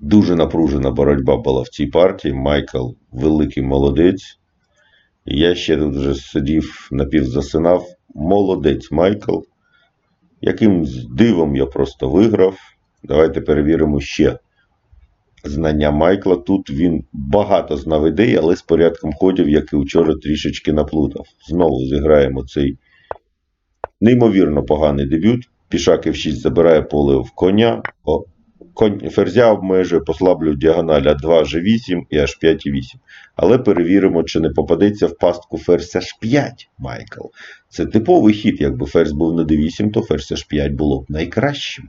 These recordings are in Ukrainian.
Дуже напружена боротьба була в цій партії. Майкл великий молодець. Я ще тут вже сидів, напівзасинав. Молодець Майкл. Якимсь дивом я просто виграв. Давайте перевіримо ще знання Майкла. Тут він багато знав ідей, але з порядком ходів, як і вчора, трішечки наплутав. Знову зіграємо цей неймовірно поганий дебют. Пішак F6 забирає поле в коня. О, ферзя обмежує, послаблює діагональ А2 G8 і H5 і 8. Але перевіримо, чи не попадеться в пастку ферзь H5, Майкл. Це типовий хід. Якби ферзь був на D8, то ферзь H5 було б найкращим.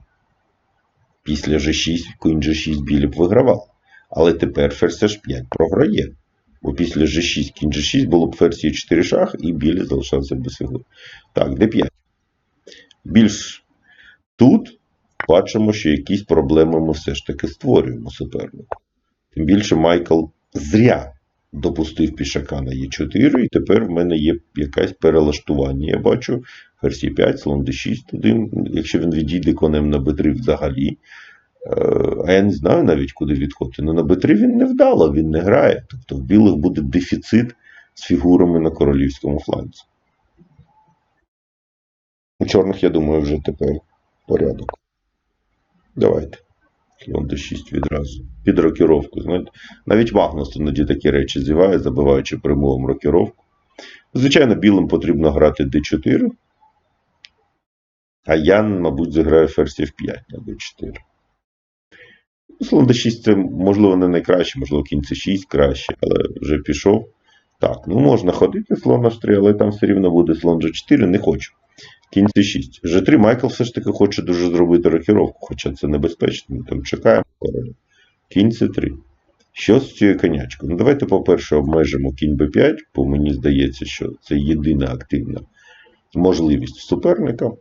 Після G6 кінь G6 білі б вигравав. Але тепер ферзь H5 програє. Бо після G6 кінь G6 було б ферзь є 4 шах, і білі залишався без фігури. Так, D5. Більш тут бачимо, що якісь проблеми ми все ж таки створюємо супернику. Тим більше Майкл зря допустив пішака на Е4, і тепер в мене є якесь перелаштування. Я бачу ферзь 5 слон d6 туди, якщо він відійде конем на b3 взагалі. Е, А я не знаю навіть, куди відходити. Ну, на b3 він не вдало, він не грає. Тобто в білих буде дефіцит з фігурами на королівському фланці. У чорних, я думаю, вже тепер порядок. Давайте. Слон d6 відразу. Під рокіровку. Знаєте? Навіть Магнус іноді такі речі зіває, забиваючи прямовим рокіровку. Звичайно, білим потрібно грати d4. А Ян, мабуть, зіграє ферзь f5 на d4. Слон d6 це, можливо, не найкраще, можливо, кінь c6 краще, але вже пішов. Так, ну можна ходити слон h3, але там все рівно буде слон g4, не хочу. Кінь c6. G3 Майкл все ж таки хоче дуже зробити рокіровку, хоча це небезпечно. Ми там чекаємо короля. Кінь c3. Що з цією конячкою? Ну, давайте, по-перше, обмежимо кінь b5, бо мені здається, що це єдина активна можливість суперника.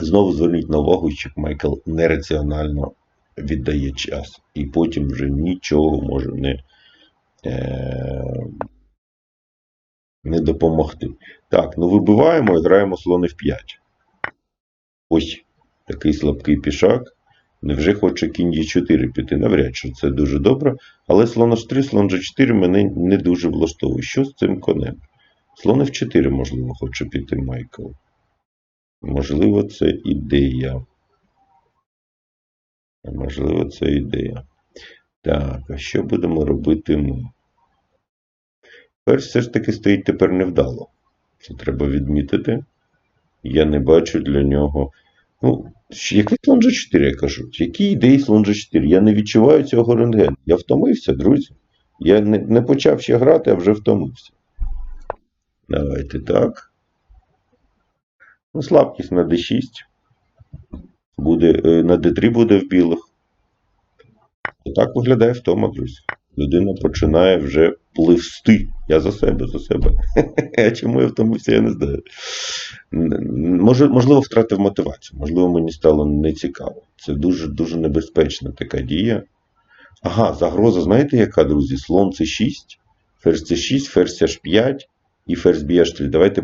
Знову зверніть на увагу, що Майкл нераціонально віддає час. І потім вже нічого може не, е, не допомогти. Так, ну вибиваємо і граємо слон f5. Ось такий слабкий пішак. Невже хоче кінь Е4 піти? Навряд чи це дуже добре. Але слон H3, слон G4 мене не дуже влаштовує. Що з цим конем? Слон F4, можливо, хоче піти Майкл. Можливо, це ідея. Можливо, це ідея. Так, а що будемо робити ми? Перш все ж таки стоїть тепер невдало. Це треба відмітити. Я не бачу для нього. Ну, який слон G4, я кажу? Які ідеї слон G4? Я не відчуваю цього рентгену. Я втомився, друзі. Я не, не почав ще грати, а вже втомився. Давайте так. Ну, слабкість на D6. Буде, е, на D3 буде в білих. Отак виглядає втома, друзі. Людина починає вже пливсти. Я за себе, за себе. А чому я втомився, я не знаю. Можливо, втратив мотивацію. Можливо, мені стало нецікаво. Це дуже дуже небезпечна така дія. Ага, загроза, знаєте, яка, друзі? Слон С6, ферзь С6, ферзь H5 і ферзь Б3. Давайте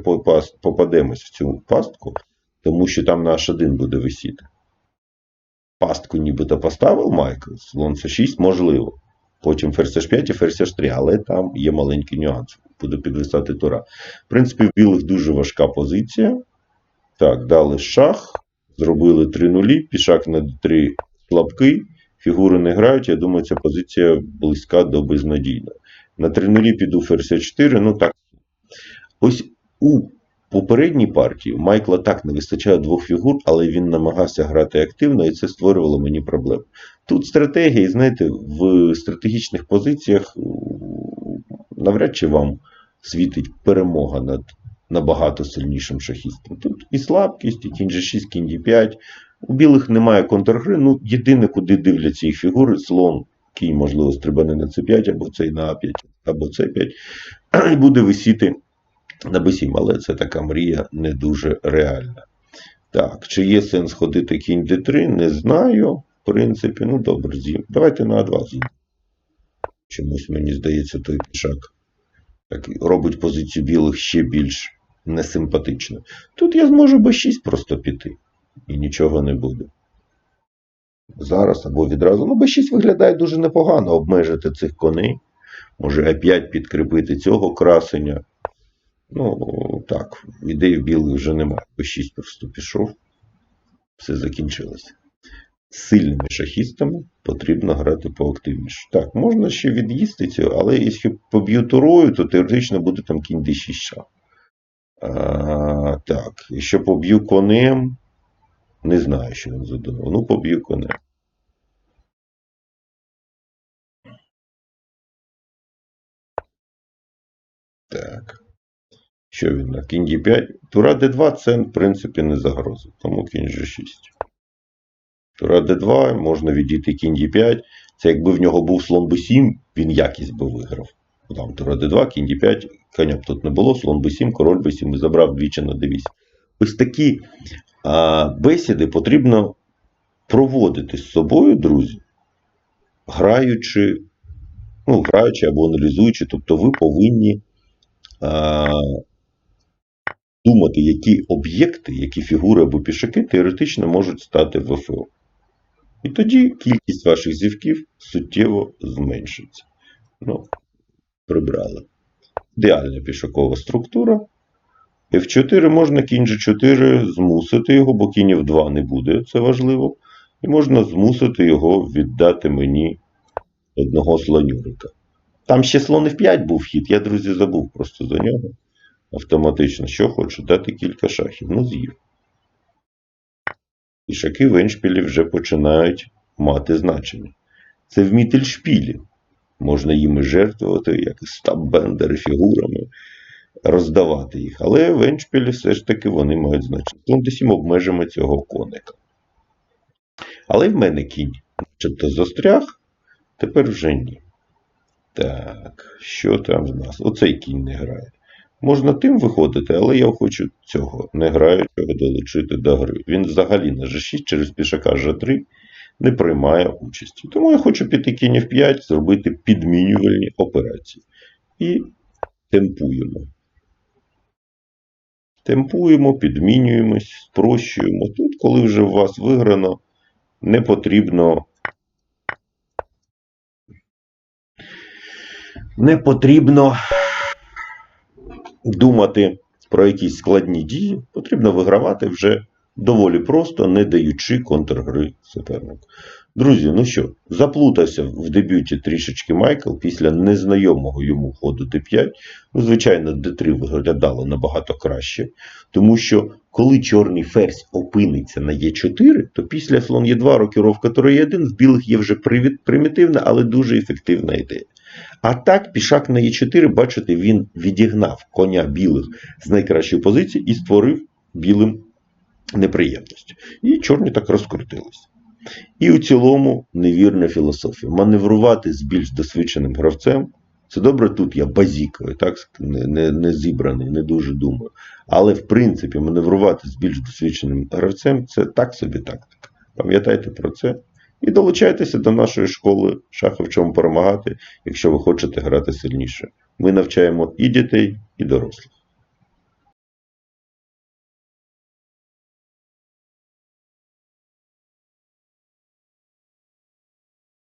попадемось в цю пастку, тому що там на H1 буде висіти. Пастку нібито поставив Майкл, слон С6 можливо. Потім ферзь H5 і ферзь H3, але там є маленький нюанс. Буде підвисати тура. В принципі, в білих дуже важка позиція. Так, дали шах, зробили 3 нулі, пішак на d3 слабкий, фігури не грають. Я думаю, ця позиція близька до безнадійної. На 3 нулі піду ферзь 4, ну так. Ось у попередній партії у Майкла так не вистачає двох фігур, але він намагався грати активно, і це створювало мені проблеми. Тут стратегія, і знаєте, в стратегічних позиціях навряд чи вам світить перемога над набагато сильнішим шахістом. Тут і слабкість, і кінь G6, кінь D5. У білих немає контргри. Ну, єдине, куди дивляться їх фігури, слон, кінь, можливо, стрибане на C5, або цей на А5, або С5. І буде висіти на B7, але це така мрія не дуже реальна. Так, чи є сенс ходити кінь D3? Не знаю. В принципі, ну добре, з'їм. Давайте на А2 з'їм. Чомусь мені здається, той пішак так, робить позицію білих ще більш несимпатичною. Тут я зможу B6 просто піти, і нічого не буде. зараз або відразу. Ну, Б6 виглядає дуже непогано обмежити цих коней. Може А5 підкріпити цього красення. Ну, так, ідей в білих вже немає. Б6 просто пішов. Все закінчилося. Сильними шахістами потрібно грати поактивніше. Так, можна ще від'їсти цього, але якщо поб'ю турою, то теоретично буде там кінь d6 шах. А, так, якщо поб'ю конем, не знаю, що він задумав. Ну, поб'ю конем. Так. Що він на кінь d5? Тура d2 це, в принципі, не загроза. Тому кінь g6. Тура d2, можна відійти кінь d5. Це якби в нього був слон b7, він якість би виграв. Там тура d2, кінь d5, коня б тут не було, слон b7, король b7 і забрав двічі на d8. Ось такі а, бесіди потрібно проводити з собою, друзі, граючи, ну, граючи або аналізуючи. Тобто ви повинні а, думати, які об'єкти, які фігури або пішаки теоретично можуть стати ВФО. І тоді кількість ваших зівків суттєво зменшиться. Ну, прибрали. Ідеальна пішакова структура. F4 можна кінь G4 змусити його, бо кінь F2 не буде, це важливо. І можна змусити його віддати мені одного слонюрика. Там ще слон F5 був хід, я, друзі, забув просто за нього. Автоматично, що хочу, дати кілька шахів. Ну, з'їв. І шаки в еншпілі вже починають мати значення. Це в мітельшпілі. Можна їми жертвувати, як стаббендери фігурами, роздавати їх. Але в еншпілі все ж таки вони мають значення. Слон d7 обмежимо цього коника. Але в мене кінь начебто застряг, тепер вже ні. Так, що там в нас? Оцей кінь не грає. Можна тим виходити, але я хочу цього не граючого долучити до гри. Він взагалі на G6 через пішака G3 не приймає участі. Тому я хочу піти кінь F5, зробити підмінювальні операції. І темпуємо. Темпуємо, підмінюємось, спрощуємо. Тут, коли вже у вас виграно, не потрібно. Не потрібно думати про якісь складні дії, потрібно вигравати вже доволі просто, не даючи контргри супернику. Друзі, ну що, заплутався в дебюті трішечки Майкл після незнайомого йому ходу d5. Ну, звичайно, d3 виглядало набагато краще, тому що коли чорний ферзь опиниться на e4, то після слон e2 рокіровка тура e1 в білих є вже примітивна, але дуже ефективна ідея. А так, пішак на Е4, бачите, він відігнав коня білих з найкращої позиції і створив білим неприємності. І чорні так розкрутилися. І у цілому невірна філософія. Маневрувати з більш досвідченим гравцем. Це добре тут я базікаю, так, не, не, не зібраний, не дуже думаю. Але в принципі маневрувати з більш досвідченим гравцем це так собі тактика. Пам'ятайте про це. І долучайтеся до нашої школи шахи в чому перемагати, якщо ви хочете грати сильніше. Ми навчаємо і дітей, і дорослих.